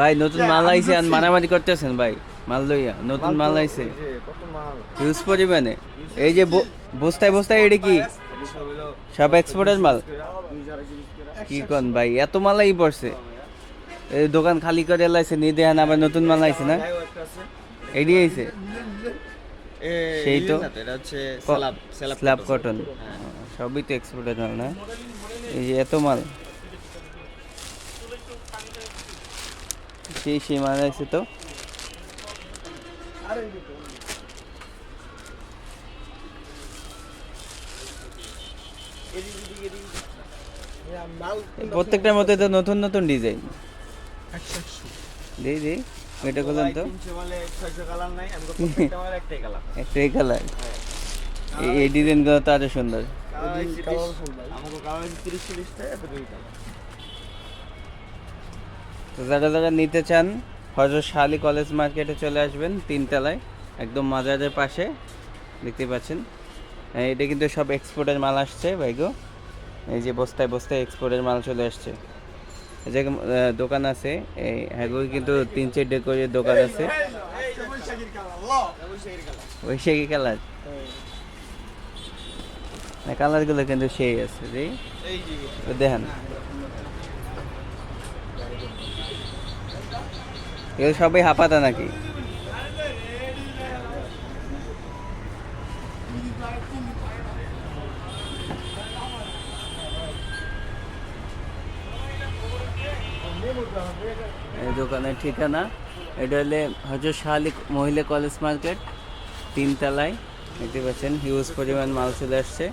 ভাই নতুন মাল আইছে আর মারামারি করতেছেন ভাই মাল লইয়া নতুন মাল আইছে। হিউজ পরিমাণে। এই যে বস্তায় বস্তায় এটা কি? সব এক্সপোর্টের মাল? কি কোন ভাই এত মালাই পড়ছে এই দোকান খালি করে লাইছে নিয়ে দেখান আবার নতুন মাল আইছে না? এডি আইছে। সেই তো। Slab cotton. হ্যাঁ। সবই তো এক্সপোর্টের মাল না? এই যে এত মাল। সেই সেই মাল আছে তো প্রত্যেকটার মধ্যে তো নতুন নতুন ডিজাইন। দিই দিই এটা করলেন তো। একটাই কালার এই ডিজাইনগুলো তো আরও সুন্দর। তো যারা যারা নিতে চান হজরত শাহ আলী কলেজ মার্কেটে চলে আসবেন তিনতলায় একদম মাজারের পাশে দেখতে পাচ্ছেন। হ্যাঁ, এটা কিন্তু সব এক্সপোর্টের মাল আসছে ভাইগো এই যে বস্তায় বস্তায় এক্সপোর্টের মাল চলে আসছে। যে দোকান আছে এই হ্যাগো কিন্তু তিন চারটে করে দোকান আছে। বৈশাখী কালার। কালারগুলো কিন্তু সেই আছে যে। দেখেন। এগুলো সবাই হাপাতা নাকি? এই দোকানের ঠিকানা, এটা হলে হজরত শাহ আলী মহিলা কলেজ মার্কেট, তিনতলায়। দেখতে পাচ্ছেন হিউজ পরিমাণ মাল চলে আসছে।